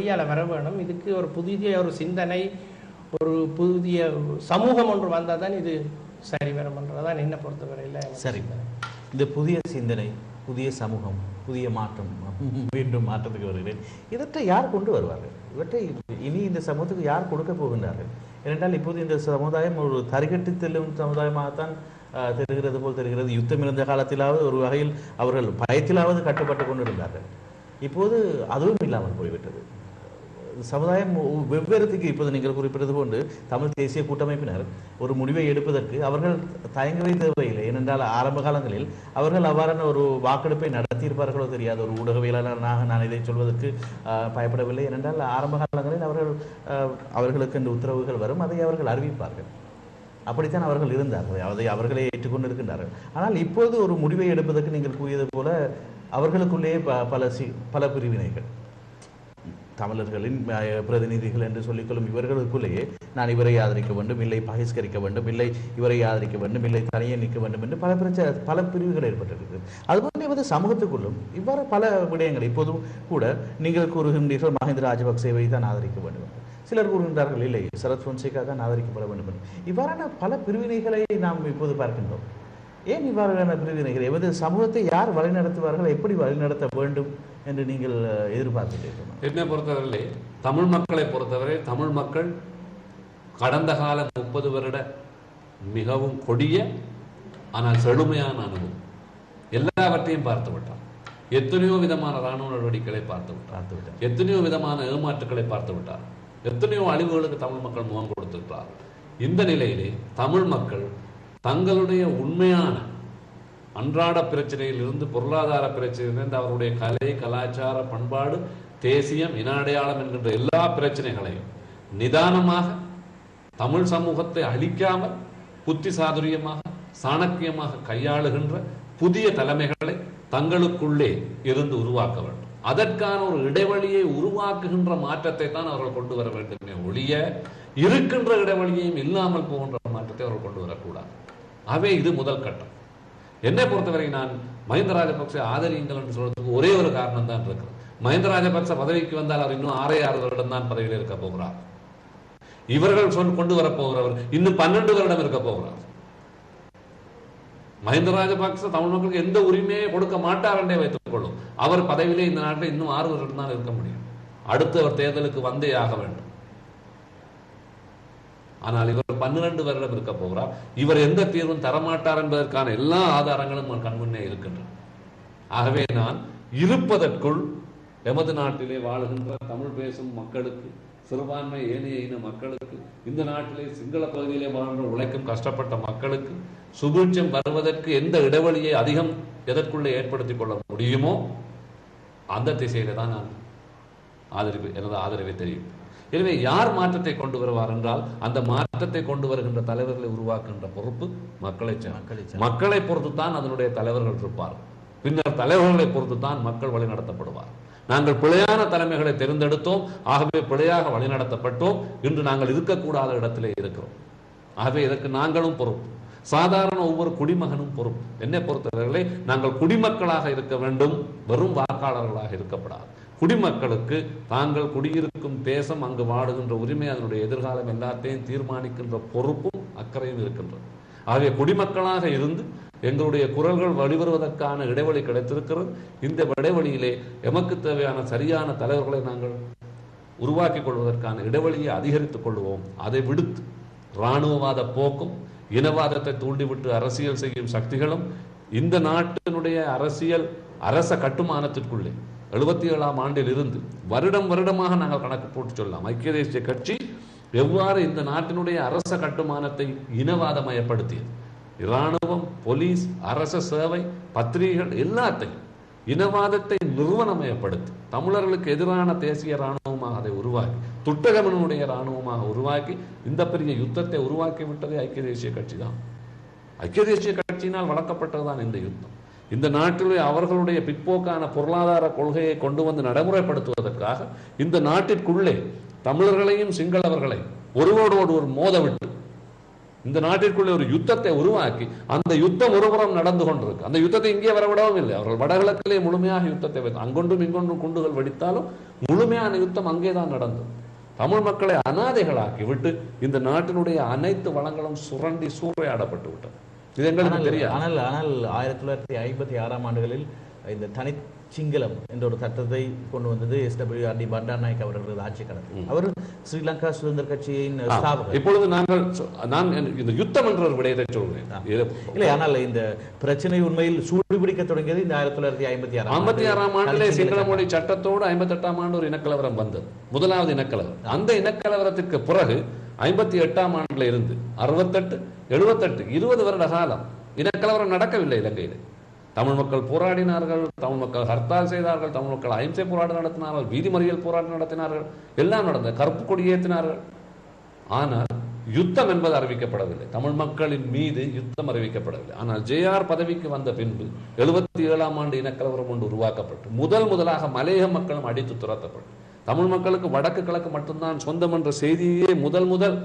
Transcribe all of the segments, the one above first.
வெளியால் வர வேணும். இதுக்கு ஒரு புதிய ஒரு சிந்தனை ஒரு புதிய சமூகம் ஒன்று வந்தால் தான் இது சரி வரும்ன்றதான் என்னை பொறுத்தவரையில் சரி. இந்த புதிய சிந்தனை புதிய சமூகம் புதிய மாற்றம் மீண்டும் மாற்றத்துக்கு வருகிறேன். இவற்றை யார் கொண்டு வருவார்கள்? இவற்றை இனி இந்த சமூகத்துக்கு யார் கொடுக்க போகின்றார்கள்? ஏனென்றால் இப்போது இந்த சமுதாயம் ஒரு தரிகட்டு செல்லும் சமுதாயமாகத்தான் தெரிகிறது போல் தெரிகிறது. யுத்தம் இருந்த காலத்திலாவது ஒரு வகையில் அவர்கள் பயத்திலாவது கட்டுப்பட்டு கொண்டிருந்தார்கள். இப்போது அதுவும் இல்லாமல் போய்விட்டது. சமுதாயம் வெவ்வேறுக்கு வெவ்வேறுத்துக்கு இப்போது நீங்கள் குறிப்பிட்டது போன்று தமிழ் தேசிய கூட்டமைப்பினர் ஒரு முடிவை எடுப்பதற்கு அவர்கள் தயங்கவே தேவையில்லை. ஏனென்றால் ஆரம்ப காலங்களில் அவர்கள் அவ்வாறான ஒரு வாக்கெடுப்பை நடத்தியிருப்பார்களோ தெரியாது. ஒரு ஊடகவியலாளராக நான் இதை சொல்வதற்கு பயப்படவில்லை. ஏனென்றால் ஆரம்ப காலங்களில் அவர்கள் அவர்களுக்கு இந்த உத்தரவுகள் வரும். அதை அவர்கள் அறிவிப்பார்கள். அப்படித்தான் அவர்கள் இருந்தார்கள். அதை அவர்களே ஏற்றுக்கொண்டு இருக்கின்றார்கள் ஆனால் இப்போது ஒரு முடிவை எடுப்பதற்கு நீங்கள் கூறியது போல அவர்களுக்குள்ளேயே ப- பல சி பல பிரிவினைகள். தமிழர்களின் பிரதிநிதிகள் என்று சொல்லிக்கொள்ளும் இவர்களுக்குள்ளேயே நான் இவரை ஆதரிக்க வேண்டும் இல்லை பகிஷ்கரிக்க வேண்டும் இல்லை இவரை ஆதரிக்க வேண்டும் இல்லை தனியே நிற்க வேண்டும் என்று பல பிரச்சனை பல பிரிவுகள் ஏற்பட்டிருக்கு அதுபோல வந்து சமூகத்துக்குள்ளும் இவ்வாறு பல விடயங்கள் இப்போதும் கூட நீங்கள் கூறுகின்றீர்கள் மஹிந்த ராஜபக்சேவை தான் ஆதரிக்க வேண்டும் சிலர் கூறுகின்றார்கள் இல்லை சரத் பொன்சேகா தான் ஆதரிக்கப்பட வேண்டும் என்று. இவ்வாறான பல பிரிவினைகளை நாம் இப்போது பார்க்கின்றோம். ஏன் இவ்வாறான பிரிவினைகள் எமது சமூகத்தை யார் வழிநடத்துவார்கள்? எப்படி வழிநடத்த வேண்டும் என்று நீங்கள் எதிர்பார்க்கிறீர்கள் என்னை பொறுத்தவரையிலே தமிழ் மக்களை பொறுத்தவரை தமிழ் மக்கள் கடந்த கால முப்பது வருட மிகவும் கொடிய ஆனால் செழுமையான அனுபவம். எல்லாவற்றையும் பார்த்து விட்டார் எத்தனையோ விதமான ராணுவ நடவடிக்கைகளை பார்த்து விட்டார் எத்தனையோ விதமான ஏமாற்றுக்களை பார்த்து விட்டார் எத்தனையோ அழிவுகளுக்கு தமிழ் மக்கள் முகம் கொடுத்திருக்கிறார் இந்த நிலையிலே தமிழ் மக்கள் தங்களுடைய உண்மையான அன்றாட பிரச்சனையிலிருந்து பொருளாதார பிரச்சனையிலிருந்து அவருடைய கலை கலாச்சார பண்பாடு தேசியம் இன அடையாளம் என்கின்ற எல்லா பிரச்சனைகளையும் நிதானமாக தமிழ் சமூகத்தை அழிக்காமல் புத்தி சாதுரியமாக சாணக்கியமாக கையாளுகின்ற புதிய தலைமைகளை தங்களுக்குள்ளே இருந்து உருவாக்க வேண்டும். அதற்கான ஒரு இடைவெளியை உருவாக்குகின்ற மாற்றத்தை தான் அவர்கள் கொண்டு வர வேண்டுமே ஒழிய இருக்கின்ற இடைவெளியையும் இல்லாமல் போகின்ற மாற்றத்தை அவர்கள் கொண்டு வரக்கூடாது. ஆகவே இது முதல் கட்டம். என்னை பொறுத்தவரை நான் மஹிந்த ராஜபக்ச ஆதரியுங்கள் என்று சொல்றதுக்கு ஒரே ஒரு காரணம் தான் இருக்கு மஹிந்த ராஜபக்ச பதவிக்கு வந்தால் அவர் இன்னும் ஆறே ஆறு வருடம் தான் பதவியில் இருக்க போகிறார். இவர்கள் சொல் கொண்டு வர போகிறவர் இன்னும் பன்னெண்டு வருடம் இருக்க போகிறார். மஹிந்த ராஜபக்ச தமிழ் மக்களுக்கு எந்த உரிமையை கொடுக்க மாட்டார் என்றே வைத்துக் கொள்ளும். அவர் பதவியிலே இந்த நாட்டில் இன்னும் ஆறு வருடம் தான் இருக்க முடியும். அடுத்து அவர் தேர்தலுக்கு வந்தே ஆக வேண்டும். ஆனால் இவர் பன்னிரண்டு வருடம் இருக்க போகிறார். இவர் எந்த தீர்வும் தரமாட்டார் என்பதற்கான எல்லா ஆதாரங்களும் கண்முன்னே இருக்கின்றன. ஆகவே நான் இருப்பதற்குள் எமது நாட்டிலே வாழுகின்ற தமிழ் பேசும் மக்களுக்கு சிறுபான்மை ஏனைய இன மக்களுக்கு இந்த நாட்டிலே சிங்கள பகுதியிலே வாழ்கின்ற உழைக்கும் கஷ்டப்பட்ட மக்களுக்கு சுபீட்சம் வருவதற்கு எந்த இடைவெளியை அதிகம் எதற்குள்ளே ஏற்படுத்திக் கொள்ள முடியுமோ அந்த திசையில தான் நான் ஆதரவு எனது ஆதரவை தெரியும். எனவே யார் மாற்றத்தை கொண்டு வருவார் என்றால் அந்த மாற்றத்தை கொண்டு வருகின்ற தலைவர்களை உருவாக்குகின்ற பொறுப்பு மக்களை. மக்களை பொறுத்து தான் அதனுடைய தலைவர்கள் இருப்பார். பின்னர் தலைவர்களை பொறுத்து தான் மக்கள் வழிநடத்தப்படுவார். நாங்கள் பிழையான தலைமைகளை தேர்ந்தெடுத்தோம். ஆகவே பிழையாக வழிநடத்தப்பட்டோம். இன்று நாங்கள் இருக்கக்கூடாத இடத்திலே இருக்கிறோம். ஆகவே இதற்கு நாங்களும் பொறுப்பு. சாதாரண ஒவ்வொரு குடிமகனும் பொறுப்பு. என்னை பொறுத்தவரையிலே நாங்கள் குடிமக்களாக இருக்க வேண்டும். வெறும் வாக்காளர்களாக இருக்கப்படாது. குடிமக்களுக்கு தாங்கள் குடியிருக்கும் தேசம் அங்கு வாடுகின்ற உரிமை அதனுடைய எதிர்காலம் எல்லாத்தையும் தீர்மானிக்கின்ற பொறுப்பும் அக்கறையும் இருக்கின்றது. ஆகவே குடிமக்களாக இருந்து எங்களுடைய குரல்கள் வழிவருவதற்கான இடைவெளி கிடைத்திருக்கிறது. இந்த இடைவெளியிலே எமக்கு தேவையான சரியான தலைவர்களை நாங்கள் உருவாக்கிக் கொள்வதற்கான இடைவெளியை அதிகரித்துக் கொள்வோம். அதை விடுத்து இராணுவவாத போக்கும் இனவாதத்தை தூண்டிவிட்டு அரசியல் செய்யும் சக்திகளும் இந்த நாட்டினுடைய அரசியல் அரச கட்டுமானத்திற்குள்ளே எழுபத்தி ஏழாம் ஆண்டில் இருந்து வருடம் வருடமாக நாங்கள் கணக்கு போட்டு சொல்லலாம். ஐக்கிய தேசிய கட்சி எவ்வாறு இந்த நாட்டினுடைய அரச கட்டுமானத்தை இனவாதமயப்படுத்தியது? இராணுவம் போலீஸ் அரச சேவை பத்திரிகைகள் எல்லாத்தையும் இனவாதத்தை நிறுவனமயப்படுத்தி தமிழர்களுக்கு எதிரான தேசிய இராணுவமாக அதை உருவாக்கி துட்டகமனுடைய இராணுவமாக உருவாக்கி இந்த பெரிய யுத்தத்தை உருவாக்கி விட்டதே ஐக்கிய தேசிய கட்சி தான். ஐக்கிய தேசிய கட்சியினால் வளர்க்கப்பட்டதுதான் இந்த யுத்தம். இந்த நாட்டிலே அவர்களுடைய பிற்போக்கான பொருளாதார கொள்கையை கொண்டு வந்து நடைமுறைப்படுத்துவதற்காக இந்த நாட்டிற்குள்ளே தமிழர்களையும் சிங்களவர்களையும் ஒருவரோடு ஒரு மோதவிட்டு இந்த நாட்டிற்குள்ளே ஒரு யுத்தத்தை உருவாக்கி அந்த யுத்தம் ஒருபுறம் நடந்து கொண்டிருக்கு. அந்த யுத்தத்தை இங்கே வரவிடவும் இல்லை. அவர்கள் வடகிழக்கிலே முழுமையாக யுத்தத்தை வைத்து அங்கொன்றும் இங்கொன்றும் குண்டுகள் வெடித்தாலும் முழுமையான யுத்தம் அங்கேதான் நடந்தது. தமிழ் மக்களை அனாதைகளாக்கி விட்டு இந்த நாட்டினுடைய அனைத்து வளங்களும் சுரண்டி சூறையாடப்பட்டு விட்டது. இது எங்களுக்கு தெரியாது. ஆனால் ஆனால் ஆயிரத்தி தொள்ளாயிரத்தி ஐம்பத்தி ஆறாம் ஆண்டுகளில் இந்த தனி சிங்களம் என்ற ஒரு சட்டத்தை கொண்டு வந்தது எஸ்டபிள்யூஆர்டி பண்டாநாயக் அவர்களது ஆட்சி காலத்தில். அவர் ஸ்ரீலங்கா சுதந்திர கட்சியின் இப்பொழுது நாங்கள் நான் இந்த யுத்தம் என்ற ஒரு விடயத்தை சொல்கிறேன் இல்லை ஆனால் இந்த பிரச்சனை உண்மையில் சூடுபிடிக்க தொடங்கியது இந்த ஆயிரத்தி தொள்ளாயிரத்தி ஐம்பத்தி ஆறாம் ஐம்பத்தி ஆறாம் ஆண்டிலே சிங்கள சிங்கள மொழி சட்டத்தோடு ஐம்பத்தெட்டாம் ஆண்டு ஒரு இனக்கலவரம் வந்தது. முதலாவது இனக்கலவரம். அந்த இனக்கலவரத்திற்கு பிறகு ஐம்பத்தி எட்டாம் ஆண்டுல இருந்து அறுபத்தெட்டு எழுபத்தெட்டு இருபது வருட காலம் இனக்கலவரம் நடக்கவில்லை இலங்கையில். தமிழ் மக்கள் போராடினார்கள் தமிழ் மக்கள் ஹர்த்தால் செய்தார்கள் தமிழ் மக்கள் அஹிம்சை போராட்டம் நடத்தினார்கள் வீதி மறியல் போராட்டம் நடத்தினார்கள் எல்லாம் நடந்த கருப்பு கொடி ஏற்றினார்கள் ஆனால் யுத்தம் என்பது அறிவிக்கப்படவில்லை. தமிழ் மக்களின் மீது யுத்தம் அறிவிக்கப்படவில்லை. ஆனால் ஜேஆர் பதவிக்கு வந்த பின்பு எழுபத்தி ஏழாம் ஆண்டு இனக்கலவரம் ஒன்று உருவாக்கப்பட்டு முதல் முதலாக மலையக மக்களும் அடித்து துரத்தப்பட்டு. தமிழ் மக்களுக்கு வடக்கு கிழக்கு மட்டும்தான் சொந்தம் என்ற செய்தியே முதல் முதல்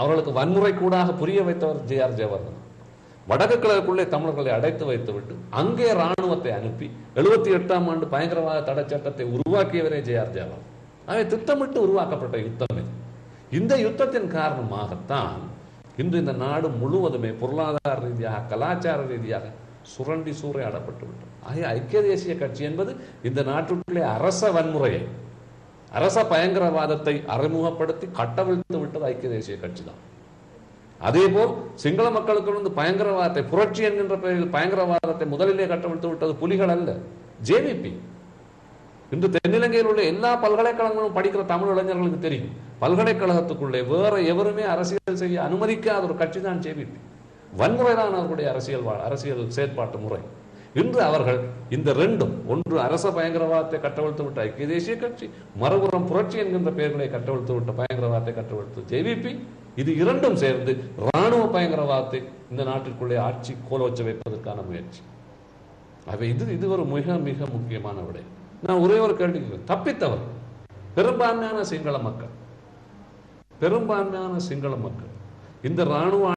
அவர்களுக்கு வன்முறை கூடாக புரிய வைத்தவர் ஜே ஆர் ஜெயவர்தன். வடக்கு கிழக்குள்ளே தமிழர்களை அடைத்து வைத்துவிட்டு அங்கே இராணுவத்தை அனுப்பி எழுபத்தி எட்டாம் ஆண்டு பயங்கரவாத தடை சட்டத்தை உருவாக்கியவரே ஜே ஆர் ஜெயவர்தன். அவை திட்டமிட்டு உருவாக்கப்பட்ட யுத்தம் இது. இந்த யுத்தத்தின் காரணமாகத்தான் இன்று இந்த நாடு முழுவதுமே பொருளாதார ரீதியாக கலாச்சார ரீதியாக சுரண்டி சூறையாடப்பட்டு விட்டது ஆகிய ஐக்கிய தேசிய கட்சி என்பது இந்த நாட்டுக்குள்ளே அரச வன்முறையை அரச பயங்கரவாதத்தை அறிமுகப்படுத்தி கட்டவிழ்த்து விட்டது ஐக்கிய தேசிய கட்சி தான். அதேபோல் சிங்கள மக்களுக்கு வந்து பயங்கரவாதத்தை புரட்சி என்கின்ற பெயரில் பயங்கரவாதத்தை முதலிலே கட்டவிழ்த்து விட்டது புலிகள் அல்ல ஜேவிபி இன்று தென்னிலங்கையில் உள்ள எல்லா பல்கலைக்கழகங்களும் படிக்கிற தமிழ் இளைஞர்களுக்கு தெரியும் பல்கலைக்கழகத்துக்குள்ளே வேற எவருமே அரசியல் செய்ய அனுமதிக்காத ஒரு கட்சி தான் ஜேவிபி வன்முறை தான் அவர்களுடைய அரசியல் அரசியல் செயற்பாட்டு முறை. இன்று அவர்கள் இந்த ரெண்டும் ஒன்று அரச பயங்கரவாதத்தை கட்டவிழ்த்து விட்ட ஐக்கிய தேசிய கட்சி மறுபுறம் புரட்சி என்கின்ற பெயர்களை கட்டவிழ்த்து விட்ட பயங்கரவாதத்தை கட்டவிழ்த்து ஜேவிபி இது இரண்டும் சேர்ந்து இராணுவ பயங்கரவாதத்தை இந்த நாட்டிற்குள்ளே ஆட்சி கோலோச்ச வைப்பதற்கான முயற்சி. அவை இது இது ஒரு மிக மிக முக்கியமான விடை. நான் ஒரே ஒரு கேள்வி தப்பித்தவர் பெரும்பான்மையான சிங்கள மக்கள் பெரும்பான்மையான சிங்கள மக்கள் இந்த ராணுவ